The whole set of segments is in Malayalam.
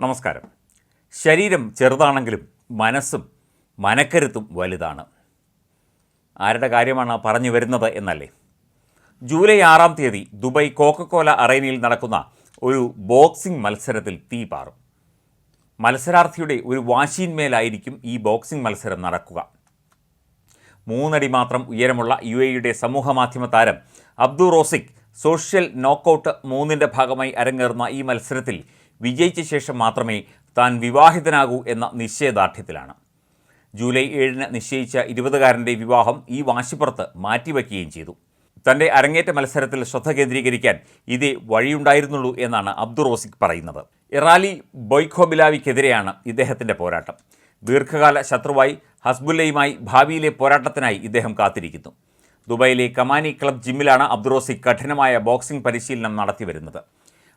നമസ്കാരം. ശരീരം ചെറുതാണെങ്കിലും മനസ്സും മനക്കരുത്തും വലുതാണ്. ആരുടെ കാര്യമാണ് പറഞ്ഞു വരുന്നത് എന്നല്ലേ? ജൂലൈ ആറാം തീയതി ദുബായ് കോക്കക്കോല അറേനയിൽ നടക്കുന്ന ഒരു ബോക്സിംഗ് മത്സരത്തിൽ തീ പാറും. മത്സരാർത്ഥിയുടെ ഒരു വാശിയിന്മേലായിരിക്കും ഈ ബോക്സിംഗ് മത്സരം നടക്കുക. മൂന്നടി മാത്രം ഉയരമുള്ള യു എയുടെ സമൂഹമാധ്യമ താരം അബ്ദു റോസിക് സോഷ്യൽ നോക്കൌട്ട് മൂന്നിന്റെ ഭാഗമായി അരങ്ങേറുന്ന ഈ മത്സരത്തിൽ വിജയിച്ച ശേഷം മാത്രമേ താൻ വിവാഹിതനാകൂ എന്ന നിശ്ചയദാർഢ്യത്തിലാണ്. ജൂലൈ ഏഴിന് നിശ്ചയിച്ച ഇരുപതുകാരന്റെ വിവാഹം ഈ വാശിപ്പുറത്ത് മാറ്റിവെക്കുകയും ചെയ്തു. തന്റെ അരങ്ങേറ്റ മത്സരത്തിൽ ശ്രദ്ധ കേന്ദ്രീകരിക്കാൻ ഇതേ വഴിയുണ്ടായിരുന്നുള്ളൂ എന്നാണ് അബ്ദു റോസിക് പറയുന്നത്. ഇറാലി ബൊയ്ഖോബിലാവിക്കെതിരെയാണ് ഇദ്ദേഹത്തിന്റെ പോരാട്ടം. ദീർഘകാല ശത്രുവായി ഹസ്ബുല്ലയുമായി ഭാവിയിലെ പോരാട്ടത്തിനായി ഇദ്ദേഹം കാത്തിരിക്കുന്നു. ദുബായിലെ കമാനി ക്ലബ് ജിമ്മിലാണ് അബ്ദുറോസിക് കഠിനമായ ബോക്സിംഗ് പരിശീലനം നടത്തിവരുന്നത്.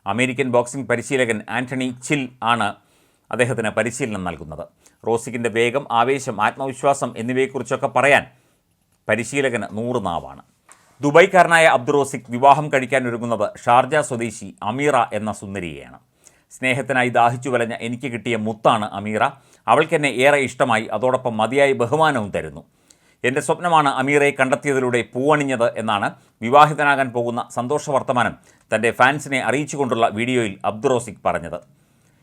അമേരിക്കൻ ബോക്സിംഗ് പരിശീലകൻ ആന്റണി ചിൽ ആണ് അദ്ദേഹത്തിന് പരിശീലനം നൽകുന്നത്. റോസിക്കിന്റെ വേഗം ആവേശം ആത്മവിശ്വാസം എന്നിവയെക്കുറിച്ചൊക്കെ പറയാൻ പരിശീലകന് നൂറ് നാവാണ്. ദുബായ്ക്കാരനായ അബ്ദുറോസിക് വിവാഹം കഴിക്കാൻ ഒരുങ്ങുന്നത് ഷാർജ സ്വദേശി അമീറ എന്ന സുന്ദരിയെയാണ്. സ്നേഹത്തിനായി ദാഹിച്ചു വലഞ്ഞ എനിക്ക് കിട്ടിയ മുത്താണ് അമീറ. അവൾക്കെന്നെ ഏറെ ഇഷ്ടമായി. അതോടൊപ്പം മതിയായ ബഹുമാനവും തരുന്നു. എന്റെ സ്വപ്നമാണ് അമീറയെ കണ്ടെത്തിയതിലൂടെ പൂവണിഞ്ഞത് എന്നാണ് വിവാഹിതനാകാൻ പോകുന്ന സന്തോഷ വർത്തമാനം തന്റെ ഫാൻസിനെ അറിയിച്ചുകൊണ്ടുള്ള വീഡിയോയിൽ അബ്ദുറോസിക് പറഞ്ഞത്.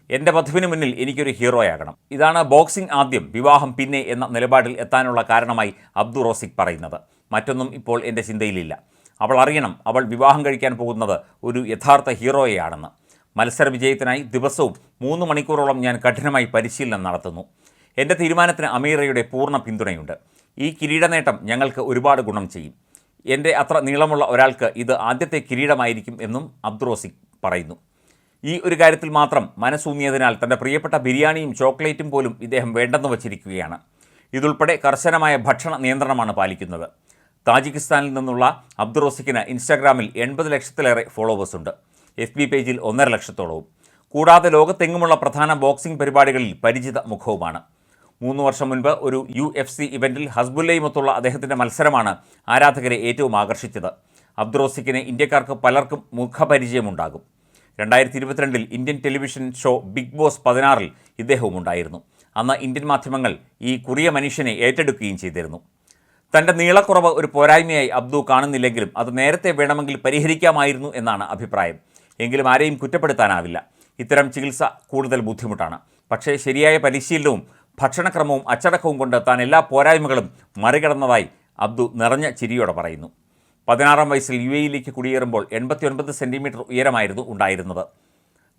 എന്റെ വധുവിന് മുന്നിൽ എനിക്കൊരു ഹീറോയാകണം. ഇതാണ് ബോക്സിംഗ് ആദ്യം വിവാഹം പിന്നെ എന്ന നിലപാടിൽ എത്താനുള്ള കാരണമായി അബ്ദു റോസിക് പറയുന്നത്. മറ്റൊന്നും ഇപ്പോൾ എന്റെ ചിന്തയിലില്ല. അവൾ അറിയണം അവൾ വിവാഹം കഴിക്കാൻ പോകുന്നത് ഒരു യഥാർത്ഥ ഹീറോയെയാണെന്ന്. മത്സര വിജയത്തിനായി ദിവസവും മൂന്ന് മണിക്കൂറോളം ഞാൻ കഠിനമായി പരിശീലനം നടത്തുന്നു. എന്റെ തീരുമാനത്തിന് അമീറയുടെ പൂർണ പിന്തുണയുണ്ട്. ഈ കിരീടനേട്ടം ഞങ്ങൾക്ക് ഒരുപാട് ഗുണം ചെയ്യും. എന്റെ അത്ര നീളമുള്ള ഒരാൾക്ക് ഇത് ആദ്യത്തെ കിരീടമായിരിക്കും എന്നും അബ്ദുറോസിക് പറയുന്നു. ഈ ഒരു കാര്യത്തിൽ മാത്രം മനസ്സൂന്നിയതിനാൽ തന്റെ പ്രിയപ്പെട്ട ബിരിയാണിയും ചോക്ലേറ്റും പോലും ഇദ്ദേഹം വേണ്ടെന്ന് വച്ചിരിക്കുകയാണ്. ഇതുൾപ്പെടെ കർശനമായ ഭക്ഷണ നിയന്ത്രണമാണ് പാലിക്കുന്നത്. താജിക്കിസ്ഥാനിൽ നിന്നുള്ള അബ്ദുറോസിക്കിന് ഇൻസ്റ്റാഗ്രാമിൽ എൺപത് ലക്ഷത്തിലേറെ ഫോളോവേഴ്സ് ഉണ്ട്. എഫ് ബി പേജിൽ ഒന്നര ലക്ഷത്തോളവും. കൂടാതെ ലോകത്തെങ്ങുമുള്ള പ്രധാന ബോക്സിംഗ് പരിപാടികളിൽ പരിചിത മുഖവുമാണ്. മൂന്ന് വർഷം മുൻപ് ഒരു യു എഫ് സി ഇവന്റിൽ ഹസ്ബുല്ലയുമൊത്തുള്ള അദ്ദേഹത്തിന്റെ മത്സരമാണ് ആരാധകരെ ഏറ്റവും ആകർഷിച്ചത്. അബ്ദുറോസിക്കിന് ഇന്ത്യക്കാർക്ക് പലർക്കും മുഖപരിചയമുണ്ടാകും. രണ്ടായിരത്തി ഇരുപത്തിരണ്ടിൽ Indian television show Bigg Boss പതിനാറിൽ ഇദ്ദേഹവും ഉണ്ടായിരുന്നു അന്ന് ഇന്ത്യൻ മാധ്യമങ്ങൾ ഈ കുറിയ മനുഷ്യനെ ഏറ്റെടുക്കുകയും ചെയ്തിരുന്നു. തന്റെ നീളക്കുറവ് ഒരു പോരായ്മയായി അബ്ദു കാണുന്നില്ലെങ്കിലും അത് നേരത്തെ വേണമെങ്കിൽ പരിഹരിക്കാമായിരുന്നു എന്നാണ് അഭിപ്രായം. എങ്കിലും ആരെയും കുറ്റപ്പെടുത്താനാവില്ല. ഇത്തരം ചികിത്സ കൂടുതൽ ബുദ്ധിമുട്ടാണ്. പക്ഷേ ശരിയായ പരിശീലനവും ഭക്ഷണക്രമവും അച്ചടക്കവും കൊണ്ട് താൻ എല്ലാ പോരായ്മകളും മറികടന്നതായി അബ്ദു നിറഞ്ഞ ചിരിയോടെ പറയുന്നു. പതിനാറാം വയസ്സിൽ യു എയിലേക്ക് കുടിയേറുമ്പോൾ എൺപത്തിയൊൻപത് സെന്റിമീറ്റർ ഉയരമായിരുന്നു ഉണ്ടായിരുന്നത്.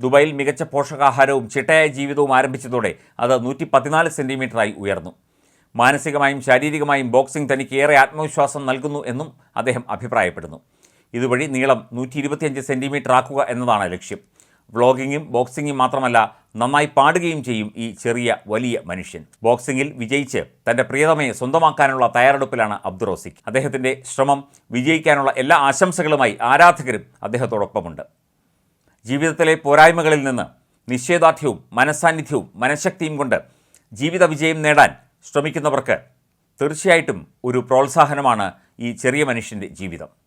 ദുബായിൽ മികച്ച പോഷകാഹാരവും ചിട്ടയായ ജീവിതവും ആരംഭിച്ചതോടെ അത് നൂറ്റി പതിനാല് സെന്റിമീറ്ററായി ഉയർന്നു. മാനസികമായും ശാരീരികമായും ബോക്സിംഗ് തനിക്ക് ഏറെ ആത്മവിശ്വാസം നൽകുന്നു എന്നും അദ്ദേഹം അഭിപ്രായപ്പെടുന്നു. ഇതുവഴി നീളം നൂറ്റി ഇരുപത്തിയഞ്ച് സെന്റിമീറ്റർ ആക്കുക എന്നതാണ് ലക്ഷ്യം. വ്ളോഗിങ്ങും ബോക്സിങ്ങും മാത്രമല്ല നന്നായി പാടുകയും ചെയ്യും ഈ ചെറിയ വലിയ മനുഷ്യൻ. ബോക്സിംഗിൽ വിജയിച്ച് തന്റെ പ്രിയതമയെ സ്വന്തമാക്കാനുള്ള തയ്യാറെടുപ്പിലാണ് അബ്ദുറോസിക് അദ്ദേഹത്തിന്റെ ശ്രമം വിജയിക്കാനുള്ള എല്ലാ ആശംസകളുമായി ആരാധകരും അദ്ദേഹത്തോടൊപ്പമുണ്ട്. ജീവിതത്തിലെ പോരായ്മകളിൽ നിന്ന് നിശ്ചയദാർഢ്യവും മനസാന്നിധ്യവും മനഃശക്തിയും കൊണ്ട് ജീവിത വിജയം നേടാൻ ശ്രമിക്കുന്നവർക്ക് തീർച്ചയായിട്ടും ഒരു പ്രോത്സാഹനമാണ് ഈ ചെറിയ മനുഷ്യന്റെ ജീവിതം.